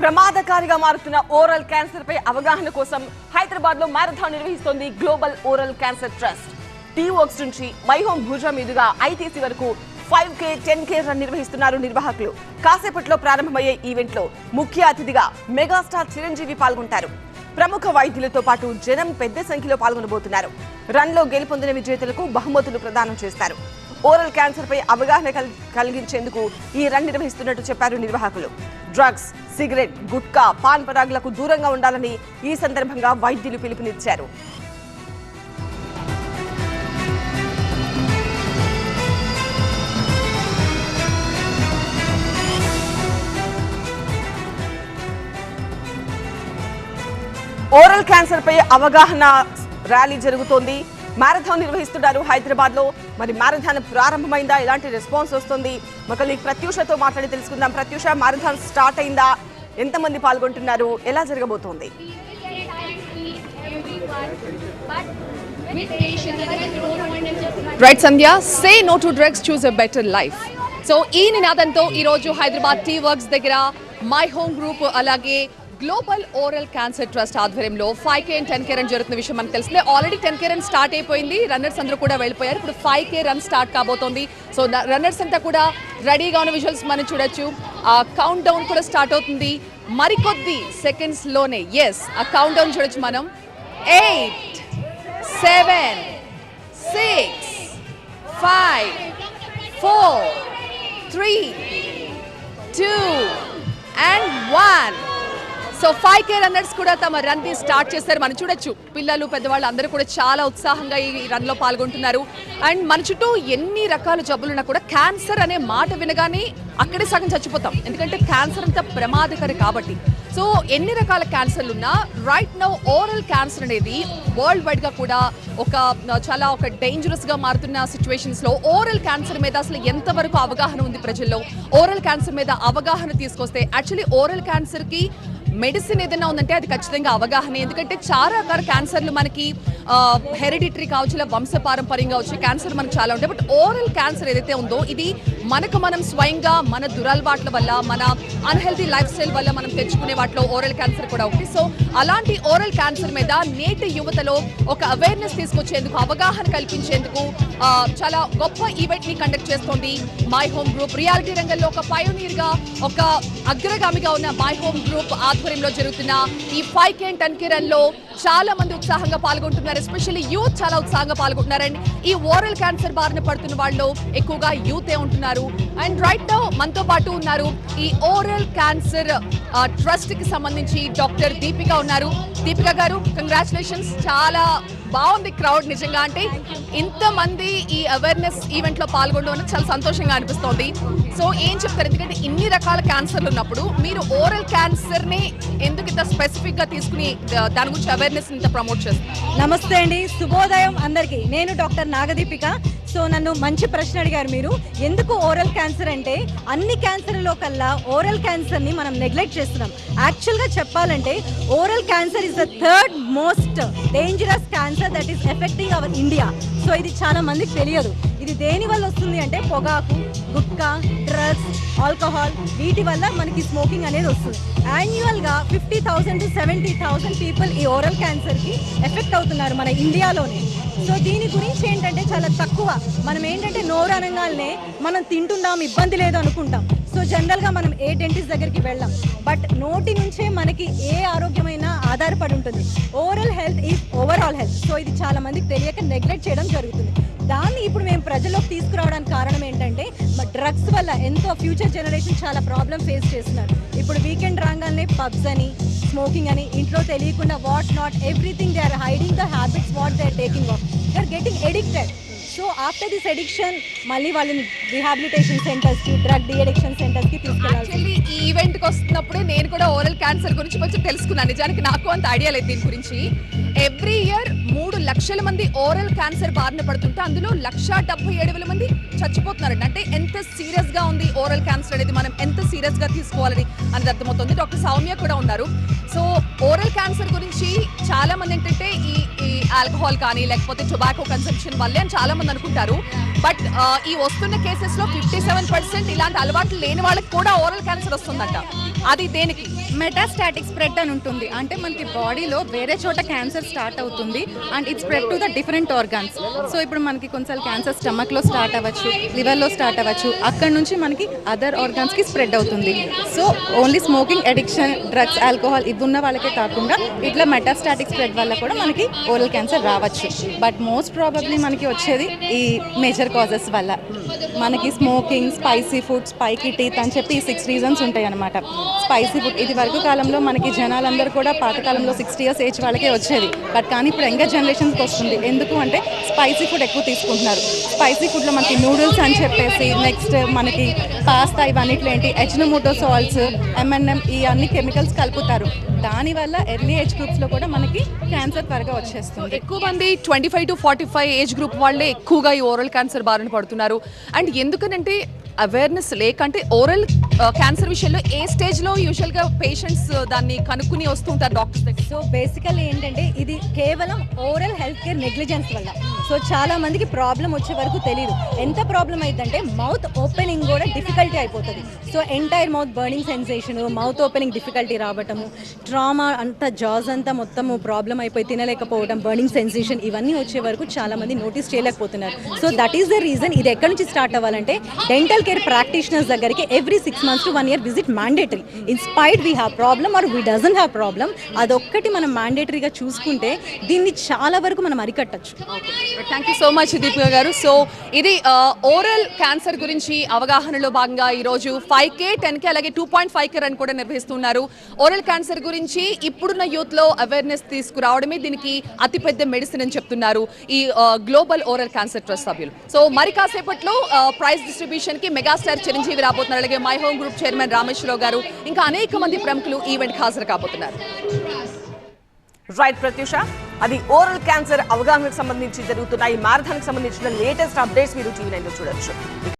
ప్రమాదకారిగా మారుతున్న oral cancer పై అవగాహన కోసం హైదరాబాద్లో మ్యారథాన్ నిర్వహిస్తోంది global oral cancer trust. T works నుంచి మైహోమ్ భుజ భుజా మీదుగా ఐటీసీ వరకు five K ten K run నిర్వహిస్తున్నారు నిర్వాహకులు. కాసేపట్లో ప్రారంభమయ్యే ఈవెంట్లో ముఖ్య అతిథిగా మెగాస్టార్ చిరంజీవి పాల్గొంటారు. ప్రముఖ వైద్యులతో పాటు జనం పెద్ద సంఖ్యలో పాల్గొనబోతున్నారు. రన్లో గెలుపొందిన విజేతలకు బహుమతులు ప్రదానం చేస్తారు. ఓరల్ క్యాన్సర్ పై అవగాహన కల్- కలిగించేందుకు ఈ రన్ నిర్వహిస్తున్నట్టు చెప్పారు నిర్వాహకులు. డ్రగ్స్ సిగరెట్ గుట్కా పాన్ పరాగులకు దూరంగా ఉండాలని ఈ సందర్భంగా వైద్యులు పిలుపునిచ్చారు. ఓరల్ క్యాన్సర్ పై అవగాహన ర్యాలీ జరుగుతోంది. మారథాన్ నిర్వహిస్తున్నారు హైదరాబాద్లో మరి మారథాన్ ప్రారంభమైందా? ఎలాంటి రెస్పాన్స్ వస్తుంది? మళ్ళీ ప్రత్యూషతో మాట్లాడి తెలుసుకుందాం. ప్రత్యూష మారథాన్ స్టార్ట్ అయిందా? ఎంతమంది పాల్గొంటున్నారు? ఎలా జరగబోతోంది? Right Sandhya say no to drugs choose a better life so ఈ నినాదంతో ఈరోజు హైదరాబాద్ టీ వర్క్స్ దగ్గర మై హోమ్ గ్రూప్ అలాగే గ్లోబల్ ఓరల్ క్యాన్సర్ ట్రస్ట్ ఆధ్వర్యంలో five K and ten K run జరుగుతున్న విషయం మనకు తెలిసిందే. Already ten K run start అయిపోయింది. రన్నర్స్ అందరూ కూడా వెళ్ళిపోయారు. ఇప్పుడు ఫైవ్ కే రన్ స్టార్ట్ కాబోతోంది. సో రన్నర్స్ అంతా కూడా రెడీగా ఉన్న విజువల్స్ మనం చూడొచ్చు. ఆ కౌంట్ డౌన్ కూడా స్టార్ట్ అవుతుంది. మరికొద్ది సెకండ్స్లోనే ఎస్ ఆ కౌంట్ డౌన్ చూడొచ్చు మనం. Eight seven six five four three two and one so five K runners కూడా తమ రన్ని స్టార్ట్ చేశారు. మనం చూడొచ్చు. పిల్లలు పెద్దవాళ్ళు అందరూ కూడా చాలా ఉత్సాహంగా ఈ రన్లో పాల్గొంటున్నారు. అండ్ మన చుట్టూ ఎన్ని రకాల జబ్బులున్నా కూడా క్యాన్సర్ అనే మాట వినగానే అక్కడే సగం చచ్చిపోతాం. ఎందుకంటే క్యాన్సర్ అంత ప్రమాదకరం కాబట్టి. సో ఎన్ని రకాల క్యాన్సర్లు ఉన్నా రైట్ నౌ ఓరల్ క్యాన్సర్ అనేది వరల్డ్ వైడ్గా కూడా ఒక చాలా ఒక డేంజరస్గా మారుతున్న సిచ్యువేషన్స్లో ఓరల్ క్యాన్సర్ మీద అసలు ఎంతవరకు అవగాహన ఉంది ప్రజల్లో? ఓరల్ క్యాన్సర్ మీద అవగాహన తీసుకొస్తే యాక్చువల్లీ ఓరల్ క్యాన్సర్కి మెడిసిన్ ఏదైనా ఉందంటే అది ఖచ్చితంగా అవగాహన. ఎందుకంటే చాలా రకాల క్యాన్సర్లు మనకి హెరిడిటరీ కావచ్చు వంశపారంపర్యంగా వచ్చే క్యాన్సర్ మనకు చాలా ఉంటాయి. బట్ ఓరల్ క్యాన్సర్ ఏదైతే ఉందో ఇది మనకు మనం స్వయంగా మన దురలవాట్ల వల్ల మన అన్హెల్తీ లైఫ్ స్టైల్ వల్ల మనం తెచ్చుకునే వాటిలో ఓరల్ క్యాన్సర్ కూడా ఒకటి సో అలాంటి ఓరల్ క్యాన్సర్ మీద నేటి యువతలో ఒక అవేర్నెస్ తీసుకొచ్చేందుకు అవగాహన కల్పించేందుకు చాలా గొప్ప ఈవెంట్ని కండక్ట్ చేస్తోంది మై హోమ్ గ్రూప్ రియాలిటీ రంగంలో ఒక పయోనీర్గా ఒక అగ్రగామిగా ఉన్న మై హోమ్ గ్రూప్ ఆధ్వర్యంలో జరుగుతున్న ఈ ఫైవ్ కే టెన్ కే రన్లో చాలా మంది ఉత్సాహంగా పాల్గొంటున్నారు. ఎస్పెషల్లీ యూత్ చాలా ఉత్సాహంగా పాల్గొంటున్నారు. ఈ ఓరల్ క్యాన్సర్ బారిన పడుతున్న వాళ్ళు ఎక్కువగా యూతే ఉంటున్నారు. ఉన్నారు. అండ్ రైట్ నౌ మనతో పాటు ఉన్నారు ఈ ఓరల్ క్యాన్సర్ ట్రస్ట్కి సంబంధించి డాక్టర్ దీపిక ఉన్నారు. దీపిక గారు కంగ్రాచులేషన్స్ చాలా బాగుంది క్రౌడ్ నిజంగా అంటే. ఇంతమంది ఈ అవేర్నెస్ ఈవెంట్లో పాల్గొనడం అనేది చాలా సంతోషంగా అనిపిస్తోంది. సో ఏం చెప్తారు? ఎందుకంటే ఇన్ని రకాల క్యాన్సర్లు ఉన్నప్పుడు మీరు ఓరల్ క్యాన్సర్ని ఎందుకు ఇంత స్పెసిఫిక్గా తీసుకుని దాని గురించి అవేర్నెస్ ఇంత ప్రమోట్ చేస్తారు నమస్తే అండి. శుభోదయం అందరికీ. నేను డాక్టర్ నాగదీపిక. సో నన్ను మంచి ప్రశ్న అడిగారు మీరు. ఎందుకు ఓరల్ క్యాన్సర్ అంటే అన్ని క్యాన్సర్లో కల్లా ఓరల్ క్యాన్సర్ని మనం నెగ్లెక్ట్ చేస్తున్నాం. యాక్చువల్గా చెప్పాలంటే oral cancer is the third most dangerous cancer that is affecting our India so ఇది చాలా మందికి తెలియదు. ఇది దేని వల్ల వస్తుంది అంటే పొగాకు గుట్కా డ్రగ్స్ ఆల్కహాల్ వీటి వల్ల మనకి స్మోకింగ్ అనేది వస్తుంది. యాన్యువల్గా fifty thousand to seventy thousand people ఈ ఓరల్ క్యాన్సర్కి ఎఫెక్ట్ అవుతున్నారు మన ఇండియాలోనే సో దీని గురించి ఏంటంటే చాలా తక్కువ. మనం ఏంటంటే నోరు అనగానే మనం తింటున్నాం ఇబ్బంది లేదు అనుకుంటాం. సో జనరల్గా మనం ఏ డెంటిస్ట్ దగ్గరికి వెళ్ళాం. బట్ నోటి నుంచే మనకి ఏ ఆరోగ్యమైన ఆధారపడి ఉంటుంది. Overall health is overall health. So ఇది చాలా మందికి తెలియక నెగ్లెక్ట్ చేయడం జరుగుతుంది. దాన్ని ఇప్పుడు మేము ప్రజల్లోకి తీసుకురావడానికి కారణం ఏంటంటే డ్రగ్స్ వల్ల ఎంతో ఫ్యూచర్ జనరేషన్ చాలా ప్రాబ్లం ఫేస్ చేస్తున్నారు. ఇప్పుడు వీకెండ్ రాగానే పబ్స్ అని స్మోకింగ్ అని ఇంట్లో తెలియకుండా what not everything they are hiding the habits what they are taking off they are getting addicted so after this addiction మళ్ళీ వాళ్ళని రిహాబిలిటేషన్ సెంటర్స్కి డ్రగ్ డి అడిక్షన్ సెంటర్స్కి తీసుకెళ్ళాలి ఈ ఈవెంట్కి వస్తున్నప్పుడే నేను కూడా ఓరల్ క్యాన్సర్ గురించి కొంచెం తెలుసుకున్నాను. నిజానికి నాకు అంత ఐడియా లేదు దీని గురించి. ఎవ్రీ ఇయర్ మూడు లక్షల మంది ఓరల్ క్యాన్సర్ బారిన పడుతుంటే అందులో లక్ష డెబ్బై ఏడు వేల మంది చచ్చిపోతున్నారండి. అంటే ఎంత సీరియస్గా ఉంది ఓరల్ క్యాన్సర్ అనేది మనం ఎంత సీరియస్గా తీసుకోవాలని అనేది అర్థమవుతుంది. డాక్టర్ సౌమ్య కూడా ఉన్నారు. సో ఓరల్ క్యాన్సర్ గురించి చాలా మంది ఏంటంటే ఈ ఈ ఆల్కహాల్ కానీ లేకపోతే టొబాకో కన్సంప్షన్ వల్లే అని చాలా మంది అనుకుంటారు బట్ ఈ వస్తున్న కేసెస్లో ఫిఫ్టీ సెవెన్ పర్సెంట్ ఇలాంటి అలవాట్లు లేని వాళ్ళకి కూడా ఓరల్ క్యాన్సర్ వస్తుందంట. అది దేనికి? మెటాస్టాటిక్ స్ప్రెడ్ అని ఉంటుంది. అంటే మనకి బాడీలో వేరే చోట క్యాన్సర్ స్టార్ట్ అవుతుంది. And it spread to the different organs so ఇప్పుడు మనకి కొన్నిసార్లు క్యాన్సర్ స్టమక్లో స్టార్ట్ అవ్వచ్చు లివర్లో స్టార్ట్ అవ్వచ్చు. అక్కడ నుంచి మనకి అదర్ ఆర్గాన్స్కి స్ప్రెడ్ అవుతుంది. So only smoking addiction drugs alcohol ఇవి ఉన్న వాళ్ళకే కాకుండా ఇట్లా మెటాస్టాటిక్ స్ప్రెడ్ వల్ల కూడా మనకి ఓరల్ క్యాన్సర్ రావచ్చు. బట్ మోస్ట్ ప్రాబబ్లీ మనకి వచ్చేది ఈ మేజర్ కాజెస్ వల్ల. మనకి smoking spicy food spiky teeth అని చెప్పి ఈ సిక్స్ రీజన్స్ ఉంటాయి అనమాట స్పైసీ ఫుడ్ ఇది వరకు కాలంలో మనకి జనాలందరూ కూడా పాతకాలంలో సిక్స్టీ ఇయర్స్ ఏజ్ వాళ్ళకే వచ్చేది. బట్ కానీ ఇప్పుడు యంగర్ జనరేషన్స్కి వస్తుంది. ఎందుకు అంటే స్పైసీ ఫుడ్ ఎక్కువ తీసుకుంటున్నారు. స్పైసీ ఫుడ్లో మనకి నూడిల్స్ అని చెప్పేసి నెక్స్ట్ మనకి పాస్తా ఇవన్నిట్లో ఏంటి? ఎజ్నమోటో సాల్ట్స్ ఎంఎన్ఎం ఈ అన్ని కెమికల్స్ కలుపుతారు. దానివల్ల ఎర్లీ ఏజ్ గ్రూప్స్లో కూడా మనకి క్యాన్సర్ త్వరగా వచ్చేస్తుంది. ఎక్కువ మంది twenty five to forty five age group వాళ్ళే ఎక్కువగా ఈ ఓరల్ క్యాన్సర్ బారిన పడుతున్నారు. అండ్ ఎందుకనంటే అవేర్నెస్ లేక అంటే ఓరల్ Uh, క్యాన్సర్ విషయంలో ఏ స్టేజ్లో యూజువల్గా పేషెంట్స్ uh, దాన్ని కనుక్కుని వస్తుంటారు డాక్టర్స్ దగ్గర సో బేసికల్లీ ఏంటంటే ఇది కేవలం ఓరల్ హెల్త్ కేర్ నెగ్లిజెన్స్ వల్ల. సో చాలా మందికి ప్రాబ్లం వచ్చే వరకు తెలియదు ఎంత ప్రాబ్లం అయిందంటే మౌత్ ఓపెనింగ్ కూడా డిఫికల్టీ అయిపోతుంది. So entire mouth burning sensation mouth opening difficulty రావటము ట్రామా అంతా జాజ్ అంతా మొత్తము ప్రాబ్లం అయిపోయి తినలేకపోవడం బర్నింగ్ సెన్సేషన్ ఇవన్నీ వచ్చే వరకు చాలా మంది నోటీస్ చేయలేకపోతున్నారు. So that is the reason ఇది ఎక్కడి నుంచి స్టార్ట్ అవ్వాలంటే డెంటల్ కేర్ ప్రాక్టీషనర్స్ దగ్గరికి every six months to one year visit mandatory inspired we have problem or we doesn't have problem అదొక్కటి మనం మ్యాండేటరీగా చూసుకుంటే దీన్ని చాలా వరకు మనం అరికట్టచ్చు. Thank you so much Deepika గారు. సో ఇది ఓరల్ క్యాన్సర్ గురించి అవగాహనలో భాగంగా ఈ రోజు ఫైవ్ కే టెన్ కే అలాగే two point five K run కూడా నిర్వహిస్తున్నారు. ఓరల్ క్యాన్సర్ గురించి ఇప్పుడున్న యూత్లో అవేర్నెస్ తీసుకురావడమే దీనికి అతిపెద్ద మెడిసిన్ అని చెప్తున్నారు ఈ గ్లోబల్ ఓరల్ క్యాన్సర్ ట్రస్ట్ సభ్యులు. సో మరి కాసేపట్లో ప్రైజ్ డిస్ట్రిబ్యూషన్కి మెగాస్టార్ చిరంజీవి రాబోతున్నారు. అలాగే My Home group chairman Rameshwar Rao గారు. ఇంకా అనేక మంది ప్రముఖులు ఈవెంట్ హాజరు కాబోతున్నారు. రైట్ ప్రత్యూష. అది ఓరల్ క్యాన్సర్ అవగాహనకు సంబంధించి జరుగుతున్న ఈ మారథాన్కి సంబంధించిన లేటెస్ట్ అప్డేట్స్ మీరు టీవీ నైన్లో చూడొచ్చు.